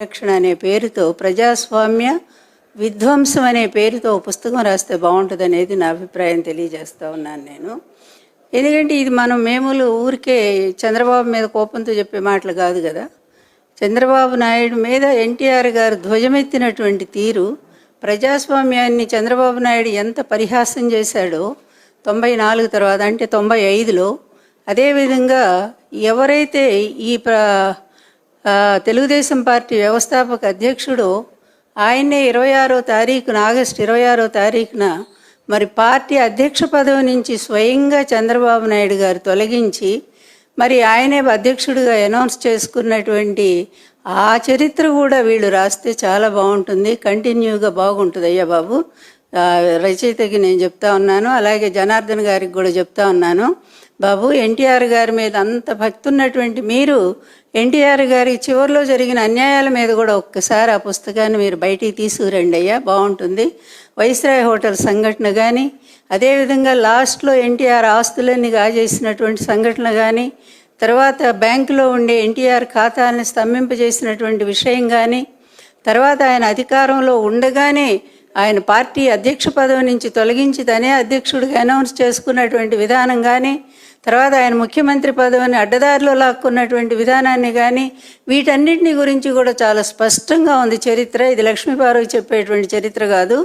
రక్షణ అనే పేరుతో ప్రజాస్వామ్య విధ్వంసం అనే పేరుతో పుస్తకం రాస్తే బాగుంటుంది అనేది నా అభిప్రాయం తెలియజేస్తూ ఉన్నాను నేను. ఎందుకంటే ఇది మనం మేములు ఊరికే చంద్రబాబు మీద కోపంతో చెప్పే మాటలు కాదు కదా. చంద్రబాబు నాయుడు మీద ఎన్టీఆర్ గారు ధ్వజమెత్తినటువంటి తీరు ప్రజాస్వామ్యాన్ని చంద్రబాబు నాయుడు ఎంత పరిహాసం చేశాడో తొంభై నాలుగు తర్వాత అంటే తొంభై ఐదులో అదేవిధంగా ఎవరైతే ఈ ప్ర తెలుగుదేశం పార్టీ వ్యవస్థాపక అధ్యక్షుడు ఆయన్నే ఇరవై ఆరో తారీఖున ఆగస్టు ఇరవై ఆరో తారీఖున మరి పార్టీ అధ్యక్ష పదవి నుంచి స్వయంగా చంద్రబాబు నాయుడు గారు తొలగించి మరి ఆయనే అధ్యక్షుడిగా అనౌన్స్ చేసుకున్నటువంటి ఆ చరిత్ర కూడా వీళ్ళు రాస్తే చాలా బాగుంటుంది కంటిన్యూగా బాగుంటుంది అయ్యా బాబు. రచయితకి నేను చెప్తా ఉన్నాను అలాగే జనార్దన్ గారికి కూడా చెప్తా ఉన్నాను. బాబు ఎన్టీఆర్ గారి మీద అంత భక్తి ఉన్నటువంటి మీరు ఎన్టీఆర్ గారి చివరిలో జరిగిన అన్యాయాల మీద కూడా ఒక్కసారి ఆ పుస్తకాన్ని మీరు బయటికి తీసుకురండి అయ్యా బాగుంటుంది. వైస్రాయ్ హోటల్ సంఘటన కానీ అదేవిధంగా లాస్ట్లో ఎన్టీఆర్ ఆస్తులన్నీ కాజేసినటువంటి సంఘటన కానీ తర్వాత బ్యాంకులో ఉండే ఎన్టీఆర్ ఖాతాలను స్తంభింపజేసినటువంటి విషయం కానీ తర్వాత ఆయన అధికారంలో ఉండగానే ఆయన పార్టీ అధ్యక్ష పదవి నుంచి తొలగించి తనే అధ్యక్షుడిగా అనౌన్స్ చేసుకున్నటువంటి విధానం కానీ తర్వాత ఆయన ముఖ్యమంత్రి పదవిని అడ్డదారిలో లాక్కున్నటువంటి విధానాన్ని కానీ వీటన్నిటిని గురించి కూడా చాలా స్పష్టంగా ఉంది చరిత్ర. ఇది లక్ష్మీపార్వతి చెప్పేటువంటి చరిత్ర కాదు.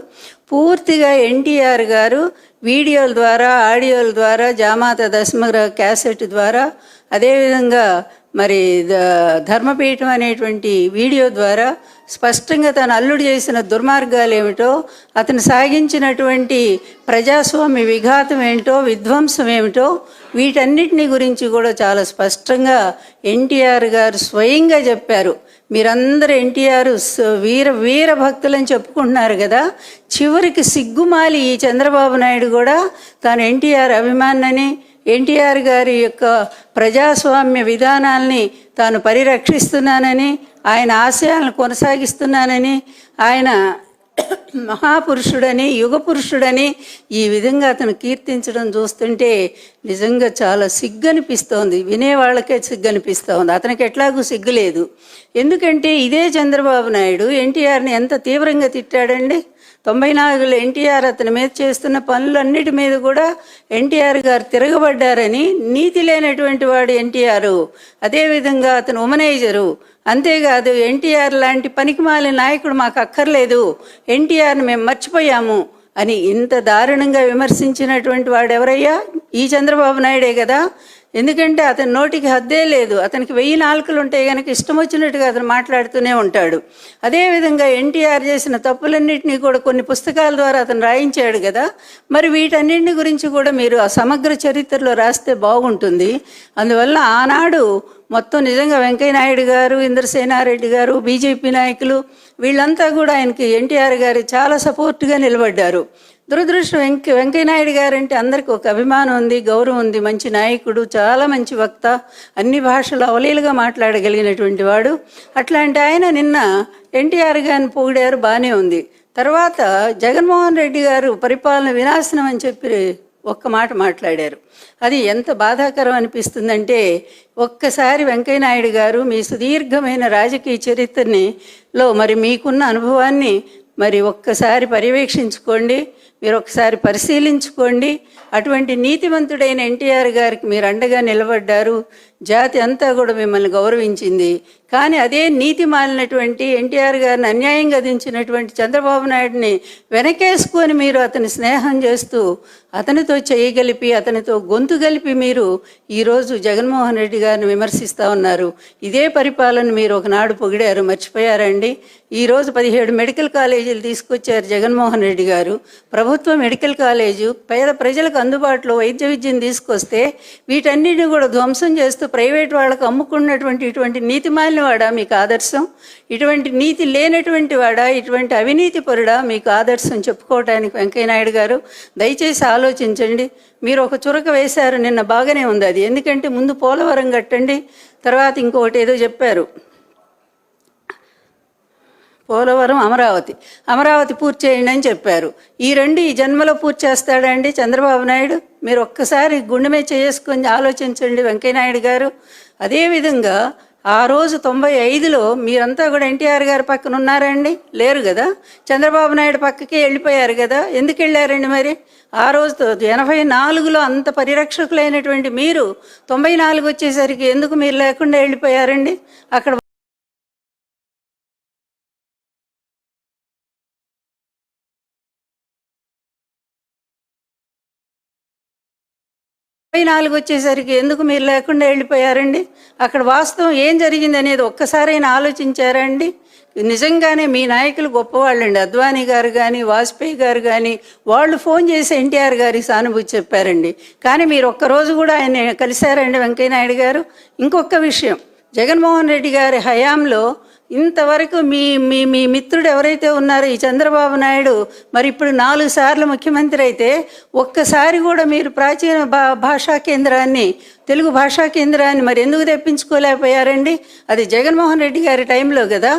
పూర్తిగా ఎన్టీఆర్ గారు వీడియోల ద్వారా ఆడియోల ద్వారా జామాత దశమగ్ర క్యాసెట్ ద్వారా అదేవిధంగా మరి ధర్మపీఠం అనేటువంటి వీడియో ద్వారా స్పష్టంగా తను అల్లుడు చేసిన దుర్మార్గాలు ఏమిటో అతను సాగించినటువంటి ప్రజాస్వామ్య విఘాతం ఏమిటో విధ్వంసం ఏమిటో వీటన్నిటిని గురించి కూడా చాలా స్పష్టంగా ఎన్టీఆర్ గారు స్వయంగా చెప్పారు. మీరందరూ ఎన్టీఆర్ వీర వీర భక్తులని చెప్పుకుంటున్నారు కదా. చివరికి సిగ్గుమాలి ఈ చంద్రబాబు నాయుడు కూడా తాను ఎన్టీఆర్ అభిమానని ఎన్టీఆర్ గారి యొక్క ప్రజాస్వామ్య విధానాల్ని తాను పరిరక్షిస్తున్నానని ఆయన ఆశయాలను కొనసాగిస్తున్నానని ఆయన మహాపురుషుడని యుగ పురుషుడని ఈ విధంగా అతను కీర్తించడం చూస్తుంటే నిజంగా చాలా సిగ్గు అనిపిస్తోంది వినేవాళ్ళకే సిగ్గు అనిపిస్తోంది అతనికి ఎట్లాగూ సిగ్గు లేదు ఎందుకంటే ఇదే చంద్రబాబు నాయుడు ఎన్టీఆర్ని ఎంత తీవ్రంగా తిట్టాడండి? తొంభై నాలుగులో ఎన్టీఆర్ అతని మీద చేస్తున్న పనులన్నిటి మీద కూడా ఎన్టీఆర్ గారు తిరగబడ్డారని నీతి లేనటువంటి వాడు ఎన్టీఆర్. అదేవిధంగా అతను ఉమనైజరు. అంతేకాదు ఎన్టీఆర్ లాంటి పనికిమాలిన నాయకుడు మాకు అక్కర్లేదు. ఎన్టీఆర్ని మేము మర్చిపోయాము అని ఇంత దారుణంగా విమర్శించినటువంటి వాడు ఎవరయ్యా ఈ చంద్రబాబు నాయుడే కదా. ఎందుకంటే అతని నోటికి హద్దే లేదు. అతనికి వెయ్యి నాలుకలు ఉంటే కనుక ఇష్టం వచ్చినట్టుగా అతను మాట్లాడుతూనే ఉంటాడు. అదేవిధంగా ఎన్టీఆర్ చేసిన తప్పులన్నింటినీ కూడా కొన్ని పుస్తకాల ద్వారా అతను రాయించాడు కదా. మరి వీటన్నింటి గురించి కూడా మీరు ఆ సమగ్ర చరిత్రలో రాస్తే బాగుంటుంది. అందువల్ల ఆనాడు మొత్తం నిజంగా వెంకయ్యనాయుడు గారు ఇంద్రసేనారెడ్డి గారు బీజేపీ నాయకులు వీళ్ళంతా కూడా ఆయనకి ఎన్టీఆర్ గారు చాలా సపోర్ట్గా నిలబడ్డారు. దురదృష్టం. వెంక వెంకయ్యనాయుడు నాయుడు గారంటే అందరికి ఒక అభిమానం ఉంది గౌరవం ఉంది. మంచి నాయకుడు చాలా మంచి వక్త అన్ని భాషలు అవలీలుగా మాట్లాడగలిగినటువంటి వాడు. అట్లాంటి ఆయన నిన్న ఎన్టీఆర్ గారిని పొగిడారు బాగానే ఉంది. తర్వాత జగన్మోహన్ రెడ్డి గారు పరిపాలన వినాశనం అని చెప్పి ఒక్క మాట మాట్లాడారు. అది ఎంత బాధాకరం అనిపిస్తుందంటే ఒక్కసారి వెంకయ్యనాయుడు గారు మీ సుదీర్ఘమైన రాజకీయ చరిత్రని లో మరి మీకున్న అనుభవాన్ని మరి ఒక్కసారి పర్యవేక్షించుకోండి. మీరు ఒకసారి పరిశీలించుకోండి. అటువంటి నీతివంతుడైన ఎన్టీఆర్ గారికి మీరు అండగా నిలబడ్డారు. జాతి అంతా కూడా మిమ్మల్ని గౌరవించింది. కానీ అదే నీతి మాలినటువంటి ఎన్టీఆర్ గారిని అన్యాయంగా దించినటువంటి చంద్రబాబు నాయుడిని వెనకేసుకొని మీరు అతని స్నేహం చేస్తూ అతనితో చేయగలిపి అతనితో గొంతు కలిపి మీరు ఈరోజు జగన్మోహన్ రెడ్డి గారిని విమర్శిస్తూ ఉన్నారు. ఇదే పరిపాలన మీరు ఒకనాడు పొగిడారు. మర్చిపోయారండి. ఈరోజు పదిహేడు మెడికల్ కాలేజీలు తీసుకొచ్చారు జగన్మోహన్ రెడ్డి గారు. ప్రభుత్వ మెడికల్ కాలేజు పేద ప్రజలకు అందుబాటులో వైద్య విద్యను తీసుకొస్తే వీటన్నిటిని కూడా ధ్వంసం చేస్తూ ప్రైవేట్ వాళ్ళకు అమ్ముకున్నటువంటి ఇటువంటి నీతి వాడా మీకు ఆదర్శం? ఇటువంటి నీతి లేనటువంటి వాడా? ఇటువంటి అవినీతి పరుడా మీకు ఆదర్శం? చెప్పుకోవటానికి వెంకయ్యనాయుడు గారు దయచేసి ఆలోచించండి. మీరు ఒక చురక వేశారు నిన్న బాగానే ఉంది అది. ఎందుకంటే ముందు పోలవరం కట్టండి తర్వాత ఇంకొకటి ఏదో చెప్పారు. పోలవరం అమరావతి. అమరావతి పూర్తి చేయండి అని చెప్పారు. ఈ రెండు ఈ జన్మలో పూర్తి చేస్తాడండి చంద్రబాబు నాయుడు? మీరు ఒక్కసారి గుండె మీద చేసుకొని ఆలోచించండి వెంకయ్యనాయుడు గారు. అదేవిధంగా ఆ రోజు తొంభై ఐదులో మీరంతా కూడా ఎన్టీఆర్ గారి పక్కన ఉన్నారండి? లేరు కదా? చంద్రబాబు నాయుడు పక్కకి వెళ్ళిపోయారు కదా? ఎందుకు వెళ్ళారండి మరి? ఆ రోజు ఎనభై నాలుగులో అంత పరిరక్షకులైనటువంటి మీరు తొంభై నాలుగు వచ్చేసరికి ఎందుకు మీరు లేకుండా వెళ్ళిపోయారండి? అక్కడ ముప్పై నాలుగు వచ్చేసరికి ఎందుకు మీరు లేకుండా వెళ్ళిపోయారండి? అక్కడ వాస్తవం ఏం జరిగింది అనేది ఒక్కసారైనా ఆలోచించారా అండి నిజంగానే మీ నాయకులు గొప్పవాళ్ళండి. అద్వానీ గారు కానీ వాజ్పేయి గారు కానీ వాళ్ళు ఫోన్ చేసి ఎన్టీఆర్ గారికి సానుభూతి చెప్పారండి. కానీ మీరు ఒక్కరోజు కూడా ఆయన కలిశారండి వెంకయ్యనాయుడు గారు. ఇంకొక విషయం జగన్మోహన్ రెడ్డి గారి హయాంలో ఇంతవరకు మీ మీ మీ మిత్రుడు ఎవరైతే ఉన్నారో ఈ చంద్రబాబు నాయుడు మరి ఇప్పుడు నాలుగు సార్లు ముఖ్యమంత్రి అయితే ఒక్కసారి కూడా మీరు ప్రాచీన భా భాషా కేంద్రాన్ని తెలుగు భాషా కేంద్రాన్ని మరి ఎందుకు తెప్పించుకోలేకపోయారండి? అది జగన్మోహన్ రెడ్డి గారి టైంలో కదా.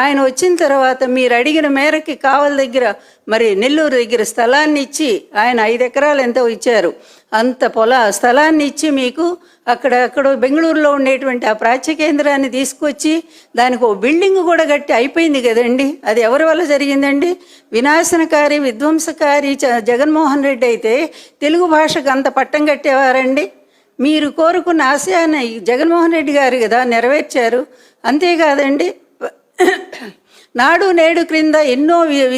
ఆయన వచ్చిన తర్వాత మీరు అడిగిన మేరకి కావల దగ్గర మరి నెల్లూరు దగ్గర స్థలాన్ని ఇచ్చి ఆయన ఐదు ఎకరాలు ఎంతో ఇచ్చారు. అంత పొల స్థలాన్ని ఇచ్చి మీకు అక్కడ అక్కడ బెంగళూరులో ఉండేటువంటి ఆ ప్రాచ్య కేంద్రాన్ని తీసుకొచ్చి దానికి ఓ బిల్డింగ్ కూడా కట్టి అయిపోయింది కదండి. అది ఎవరి వల్ల జరిగిందండి? వినాశనకారి విధ్వంసకారి జగన్మోహన్ రెడ్డి అయితే తెలుగు భాషకు అంత పట్టం కట్టేవారండి. మీరు కోరుకున్న ఆశయాన్ని జగన్మోహన్ రెడ్డి గారు కదా నెరవేర్చారు. అంతేకాదండి నాడు నేడు క్రింద ఎన్నో వి-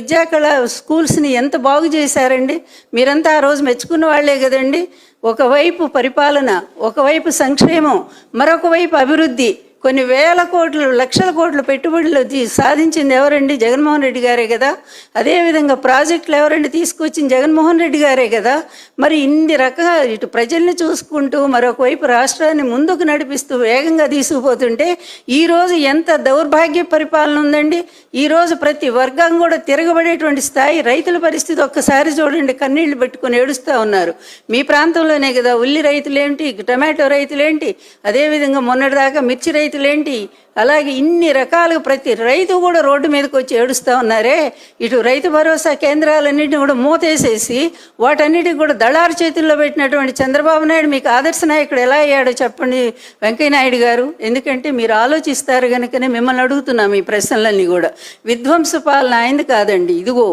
స్కూల్స్ని ఎంత బాగు చేశారండి. మీరంతా ఆ రోజు మెచ్చుకున్న వాళ్ళే కదండి. ఒకవైపు పరిపాలన ఒకవైపు సంక్షేమం మరొక వైపు అభివృద్ధి. కొన్ని వేల కోట్లు లక్షల కోట్ల పెట్టుబడులు సాధించింది ఎవరండి? జగన్మోహన్ రెడ్డి గారే కదా. అదేవిధంగా ప్రాజెక్టులు ఎవరండి తీసుకొచ్చింది? జగన్మోహన్ రెడ్డి గారే కదా. మరి ఇన్ని రకాల ఇటు ప్రజల్ని చూసుకుంటూ మరొకవైపు రాష్ట్రాన్ని ముందుకు నడిపిస్తూ వేగంగా తీసుకుపోతుంటే ఈరోజు ఎంత దౌర్భాగ్య పరిపాలన ఉందండి? ఈరోజు ప్రతి వర్గం కూడా తిరగబడేటువంటి స్థాయి రైతుల పరిస్థితి ఒక్కసారి చూడండి. కన్నీళ్ళు పెట్టుకొని ఏడుస్తూ ఉన్నారు. మీ ప్రాంతంలోనే కదా ఉల్లి రైతులేంటి టమాటో రైతులేంటి? అదేవిధంగా మొన్నటిదాకా మిర్చి రైతులేంటి అలాగే ఇన్ని రకాలుగా ప్రతి రైతు కూడా రోడ్డు మీదకి వచ్చి ఏడుస్తూ ఉన్నారే. ఇటు రైతు భరోసా కేంద్రాలన్నింటినీ కూడా మూతేసేసి వాటన్నిటిని కూడా దళారు చేతుల్లో పెట్టినటువంటి చంద్రబాబు నాయుడు మీకు ఆదర్శ నాయకుడు ఎలా అయ్యాడో చెప్పండి వెంకయ్య నాయుడు గారు. ఎందుకంటే మీరు ఆలోచిస్తారు కనుకనే మిమ్మల్ని అడుగుతున్నాం ఈ ప్రశ్నలన్నీ కూడా. విధ్వంస పాలన అయింది కాదండి. ఇదిగో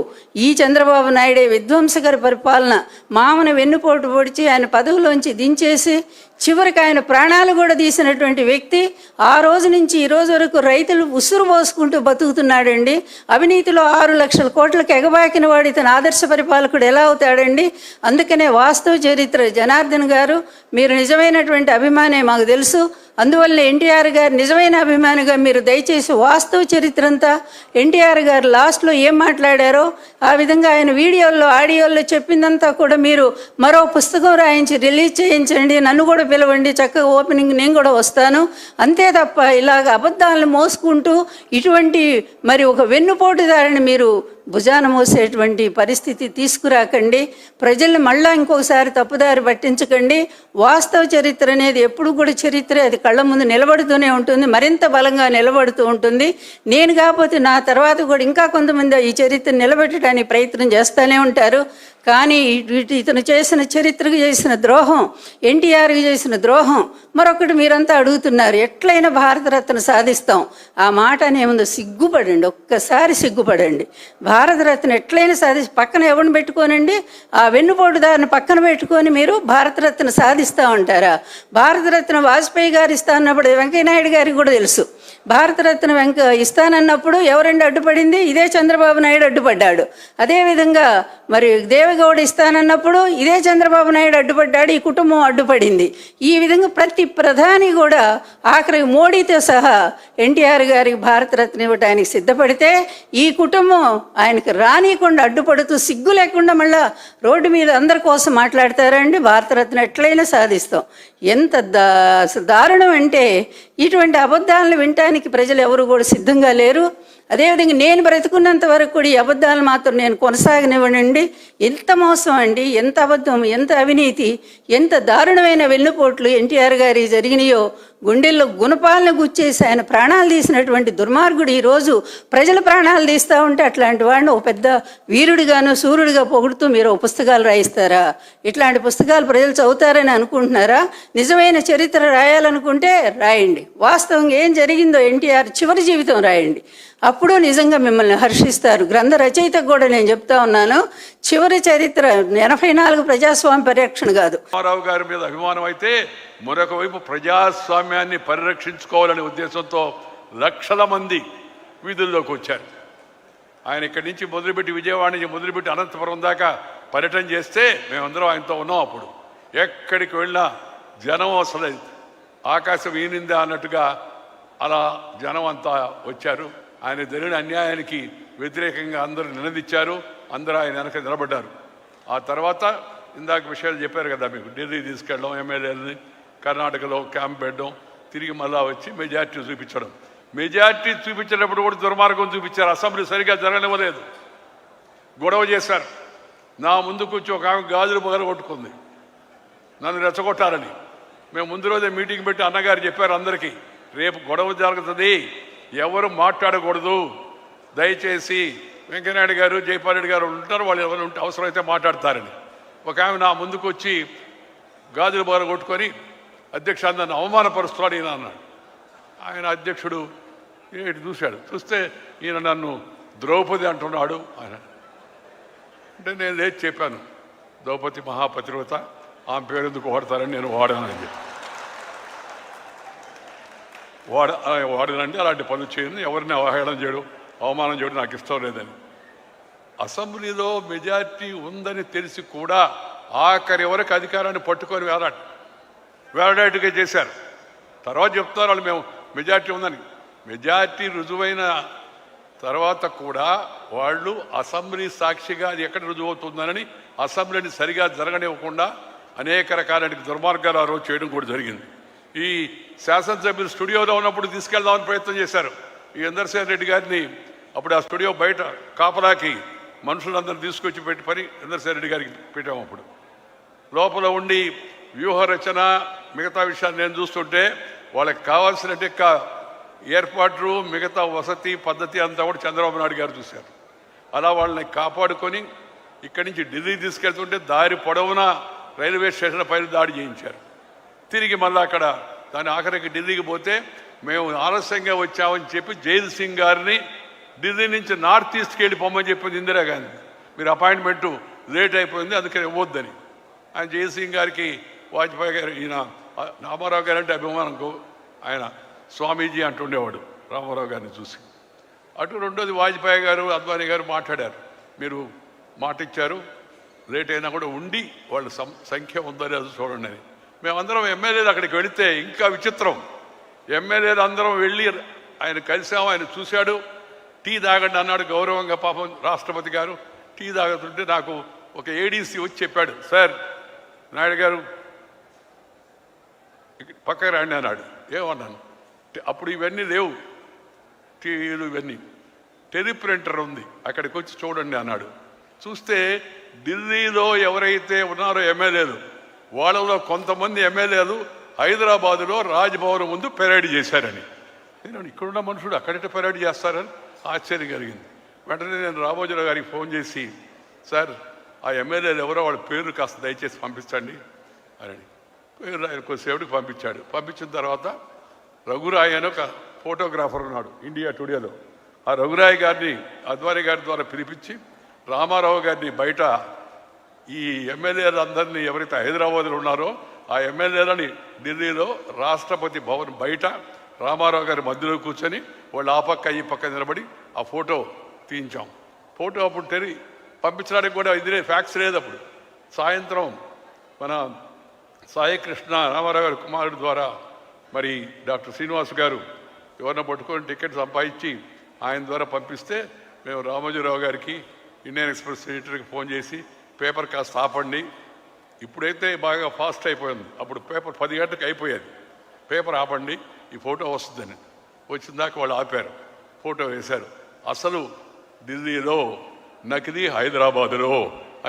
ఈ చంద్రబాబు నాయుడే విధ్వంసకర పరిపాలన మామను వెన్నుపోటు పొడిచి ఆయన పదవిలోంచి దించేసి చివరికి ఆయన ప్రాణాలు కూడా తీసినటువంటి వ్యక్తి ఆ రోజు నుంచి ఈ రోజు వరకు రైతులు ఉసురు పోసుకుంటూ బతుకుతున్నాడండి. అవినీతిలో ఆరు లక్షల కోట్లకు ఎగబాకిన వాడు ఇతను ఆదర్శ పరిపాలకుడు ఎలా అవుతాడండి? అందుకనే వాస్తవ చరిత్ర జనార్దన్ గారు మీరు నిజమైనటువంటి అభిమానే మాకు తెలుసు. అందువల్ల ఎన్టీఆర్ గారు నిజమైన అభిమానిగా మీరు దయచేసి వాస్తవ చరిత్ర అంతా ఎన్టీఆర్ గారు లాస్ట్లో ఏం మాట్లాడారో ఆ విధంగా ఆయన వీడియోల్లో ఆడియోల్లో చెప్పిందంతా కూడా మీరు మరో పుస్తకం రాయించి రిలీజ్ చేయించండి. నన్ను కూడా పిలవండి. చక్కగా ఓపెనింగ్ నేను కూడా వస్తాను. అంతే తప్ప ఇలాగ అబద్ధాలను మోసుకుంటూ ఇటువంటి మరి ఒక వెన్నుపోటుదారిని మీరు భుజాన మోసేటువంటి పరిస్థితి తీసుకురాకండి. ప్రజల్ని మళ్ళా ఇంకొకసారి తప్పుదారి పట్టించకండి. వాస్తవ చరిత్ర అనేది ఎప్పుడు కూడా చరిత్ర. అది కళ్ళ ముందు నిలబడుతూనే ఉంటుంది. మరింత బలంగా నిలబడుతూ ఉంటుంది. నేను కాకపోతే నా తర్వాత కూడా ఇంకా కొంతమంది ఈ చరిత్ర నిలబెట్టడానికి ప్రయత్నం చేస్తూనే ఉంటారు. కానీ ఇతను చేసిన చరిత్రకు చేసిన ద్రోహం ఎన్టీఆర్కి చేసిన ద్రోహం మరొకటి మీరంతా అడుగుతున్నారు ఎట్లయినా భారతరత్న సాధిస్తాం. ఆ మాట అనేముందో సిగ్గుపడండి ఒక్కసారి సిగ్గుపడండి. భారతరత్న ఎట్లయినా సాధి పక్కన ఎవరిని పెట్టుకోనండి? ఆ వెన్నుపోటు దారిని పక్కన పెట్టుకొని మీరు భారతరత్న సాధిస్తూ ఉంటారా? భారతరత్న వాజ్పేయి గారు ఇస్తా అన్నప్పుడు వెంకయ్యనాయుడు గారికి కూడా తెలుసు. భారతరత్న వెంక ఇస్తానన్నప్పుడు ఎవరండి అడ్డుపడింది? ఇదే చంద్రబాబు నాయుడు అడ్డుపడ్డాడు. అదేవిధంగా మరి దేవగౌడ ఇస్తానన్నప్పుడు ఇదే చంద్రబాబు నాయుడు అడ్డుపడ్డాడు ఈ కుటుంబం అడ్డుపడింది. ఈ విధంగా ప్రతి ప్రధాని కూడా ఆఖరి మోడీతో సహా ఎన్టీఆర్ గారికి భారతరత్న ఇవ్వడానికి సిద్ధపడితే ఈ కుటుంబం ఆయనకి రానియకుండా అడ్డుపడుతూ సిగ్గు లేకుండా మళ్ళా రోడ్డు మీద అందరి కోసం మాట్లాడతారండి. భారతరత్న ఎట్లయినా సాధిస్తాం. ఎంత దారుణం అంటే ఇటువంటి అబద్ధాలను వినటానికి ప్రజలు ఎవరు కూడా సిద్ధంగా లేరు. అదేవిధంగా నేను బ్రతుకున్నంత వరకు కూడా ఈ అబద్ధాలు మాత్రం నేను కొనసాగనివ్వనండి. ఎంత మోసం అండి ఎంత అబద్ధం ఎంత అవినీతి ఎంత దారుణమైన వెన్నుపోట్లు ఎన్టీఆర్ గారి జరిగినాయో గుండెల్లో గుణపాలను గుచ్చేసి ఆయన ప్రాణాలు తీసినటువంటి దుర్మార్గుడు ఈరోజు ప్రజల ప్రాణాలు తీస్తూ ఉంటే అట్లాంటి వాడిని ఒక పెద్ద వీరుడిగాను సూర్యుడిగా పొగుడుతూ మీరు ఒక పుస్తకాలు రాయిస్తారా? ఇట్లాంటి పుస్తకాలు ప్రజలు చదువుతారని అనుకుంటున్నారా? నిజమైన చరిత్ర రాయాలనుకుంటే రాయండి. వాస్తవంగా ఏం జరిగిందో ఎన్టీఆర్ చివరి జీవితం రాయండి. అప్పుడు నిజంగా మిమ్మల్ని హర్షిస్తారు. గ్రంథ రచయితకు కూడా నేను చెప్తా ఉన్నాను చివరి చరిత్ర ఎనభై నాలుగు ప్రజాస్వామ్య పరిరక్షణ కాదు. రామారావు గారి మీద అభిమానం అయితే మరొక వైపు ప్రజాస్వామ్యాన్ని పరిరక్షించుకోవాలనే ఉద్దేశంతో లక్షల మంది వీధుల్లోకి వచ్చారు. ఆయన ఇక్కడి నుంచి మొదలుపెట్టి విజయవాడ నుంచి మొదలుపెట్టి అనంతపురం దాకా పర్యటన చేస్తే మేమందరం ఆయనతో ఉన్నాం అప్పుడు. ఎక్కడికి వెళ్ళినా జనం అసలు ఆకాశం ఈనిందా అన్నట్టుగా అలా జనం అంతా వచ్చారు. ఆయన జరిగిన అన్యాయానికి వ్యతిరేకంగా అందరూ నిలదీచ్చారు అందరూ ఆయన వెనక నిలబడ్డారు. ఆ తర్వాత ఇందాక విషయాలు చెప్పారు కదా మీకు ఢిల్లీ తీసుకెళ్ళడం ఎమ్మెల్యేలని కర్ణాటకలో క్యాంప్ పెట్టడం తిరిగి మళ్ళా వచ్చి మెజార్టీ చూపించడం. మెజార్టీ చూపించేటప్పుడు కూడా దుర్మార్గం చూపించారు. అసెంబ్లీ సరిగా జరగనివ్వలేదు. గొడవ చేశారు. నా ముందు కూర్చో ఒక ఆమె గాజులు పగల కొట్టుకుంది నన్ను రెచ్చగొట్టారని. మేము ముందు రోజే మీటింగ్ పెట్టి అన్నగారు చెప్పారు అందరికీ రేపు గొడవ జరుగుతుంది. ఎవరు మాట్లాడకూడదు. దయచేసి వెంకయ్యనాయుడు గారు జైపాల్ రెడ్డి గారు ఉంటారు వాళ్ళు ఎవరు ఉంటే అవసరమైతే మాట్లాడతారని. ఒక ఆమె నా ముందుకు వచ్చి గాజులు బాగా కొట్టుకొని అధ్యక్ష నన్ను అవమానపరుస్తున్నాడు ఈయన అన్నాడు. ఆయన అధ్యక్షుడు ఏంటి చూశాడు. చూస్తే ఈయన నన్ను ద్రౌపది అంటున్నాడు ఆయన. అంటే నేను లేచి చెప్పాను ద్రౌపది మహాపతివ్రత ఆమె పేరు ఎందుకు వాడతారని నేను వాడానని చెప్పి. వాడ ఆ, అలాంటి పనులు చేయను ఎవరిని అవహేళన చేయడం అవమానం చేయడం నాకు ఇష్టం లేదని. అసెంబ్లీలో మెజార్టీ ఉందని తెలిసి కూడా ఆఖరి వరకు అధికారాన్ని పట్టుకొని వేలాడు వేలాడేట్టుగా చేశారు. తర్వాత చెప్తారు వాళ్ళు మేము మెజార్టీ ఉందని. మెజార్టీ రుజువైన తర్వాత కూడా వాళ్ళు అసెంబ్లీ సాక్షిగా అది ఎక్కడ రుజువు అవుతుందని అసెంబ్లీని సరిగా జరగనివ్వకుండా అనేక రకాలైన దుర్మార్గాలు ఆ రోజు చేయడం కూడా జరిగింది. ఈ శాసనసభ్యులు స్టూడియోలో ఉన్నప్పుడు తీసుకెళ్దామని ప్రయత్నం చేశారు. ఈ ఇందర్సేన్ రెడ్డి గారిని అప్పుడు ఆ స్టూడియో బయట కాపలాకి మనుషులందరినీ తీసుకొచ్చి పెట్టి పని ఇంద్రసేన్ రెడ్డి గారికి పెట్టాము అప్పుడు. లోపల ఉండి వ్యూహ రచన మిగతా విషయాన్ని నేను చూస్తుంటే వాళ్ళకి కావాల్సిన యొక్క ఏర్పాట్లు మిగతా వసతి పద్ధతి అంతా కూడా చంద్రబాబు నాయుడు గారు చూశారు. అలా వాళ్ళని కాపాడుకొని ఇక్కడి నుంచి ఢిల్లీ తీసుకెళ్తుంటే దారి పొడవునా రైల్వే స్టేషన్ పైన దాడి చేయించారు. తిరిగి మళ్ళీ అక్కడ దాని ఆఖరికి ఢిల్లీకి పోతే మేము ఆలస్యంగా వచ్చామని చెప్పి జైల్ సింగ్ గారిని ఢిల్లీ నుంచి నార్త్ ఈస్ట్కి వెళ్ళి పొమ్మని చెప్పింది ఇందిరాగాంధీ మీరు అపాయింట్మెంట్ లేట్ అయిపోయింది అందుకని ఇవ్వద్దని. ఆయన జైల్ సింగ్ గారికి వాజ్పేయి గారు ఈయన రామారావు గారు అంటే అభిమానంకు ఆయన స్వామీజీ అంటుండేవాడు రామారావు గారిని చూసి. అటు రెండోది వాజ్పేయి గారు అద్వానీ గారు మాట్లాడారు. మీరు మాట ఇచ్చారు లేట్ అయినా కూడా ఉండి వాళ్ళ సం సంఖ్య ఉందో అది చూడండి అని. మేమందరం ఎమ్మెల్యేలు అక్కడికి వెళితే ఇంకా విచిత్రం. ఎమ్మెల్యేలు అందరం వెళ్ళి ఆయన కలిసాము ఆయన చూశాడు. టీ తాగండి అన్నాడు గౌరవంగా పాపం రాష్ట్రపతి గారు. టీ తాగుతుంటే నాకు ఒక ఏడీసీ వచ్చి చెప్పాడు సార్ నాయుడు గారు పక్కకు రండి అన్నాడు. ఏమన్నాను? అప్పుడు ఇవన్నీ లేవు. టీవీలు ఇవన్నీ. టెలిప్రింటర్ ఉంది అక్కడికి వచ్చి చూడండి అన్నాడు. చూస్తే ఢిల్లీలో ఎవరైతే ఉన్నారో ఎమ్మెల్యేలు వాళ్ళలో కొంతమంది ఎమ్మెల్యేలు హైదరాబాదులో రాజ్భవన్ ముందు పెరేడ్ చేశారని. నేను ఇక్కడున్న మనుషుడు అక్కడిట పెరేడ్ చేస్తారని ఆశ్చర్యం కలిగింది. వెంటనే నేను రామోజీరావు గారికి ఫోన్ చేసి సార్ ఆ ఎమ్మెల్యేలు ఎవరో వాళ్ళ పేరు కాస్త దయచేసి పంపించండి. అని. పేరు ఆయన కొద్దిసేపటికి పంపించాడు. పంపించిన తర్వాత రఘురాయ్ అని ఒక ఫోటోగ్రాఫర్ ఉన్నాడు ఇండియా టుడేలో. ఆ రఘురాయ్ గారిని అద్వానీ గారి ద్వారా పిలిపించి రామారావు గారిని బయట ఈ ఎమ్మెల్యేలందరినీ ఎవరైతే హైదరాబాద్లో ఉన్నారో ఆ ఎమ్మెల్యేలని ఢిల్లీలో రాష్ట్రపతి భవన్ బయట రామారావు గారి మధ్యలో కూర్చొని వాళ్ళు ఆ పక్క ఈ పక్క నిలబడి ఆ ఫోటో తీయించాం. ఫోటో అప్పుడు తెరి పంపించడానికి కూడా ఇదిలే ఫ్యాక్స్ లేదు అప్పుడు. సాయంత్రం మన సాయికృష్ణ రామారావు గారి కుమారుడు ద్వారా మరి డాక్టర్ శ్రీనివాస్ గారు ఎవరిన పట్టుకొని టికెట్ సంపాదించి ఆయన ద్వారా పంపిస్తే మేము రామోజీరావు గారికి ఇండియన్ ఎక్స్ప్రెస్ ఎడిటర్కి ఫోన్ చేసి పేపర్ కాస్త ఆపండి ఇప్పుడైతే బాగా ఫాస్ట్ అయిపోయింది. అప్పుడు పేపర్ పది గంటలకు అయిపోయేది. పేపర్ ఆపండి ఈ ఫోటో వస్తుందని. వచ్చిందాక వాళ్ళు ఆపారు. ఫోటో వేశారు. అసలు ఢిల్లీలో నకిలీ హైదరాబాదులో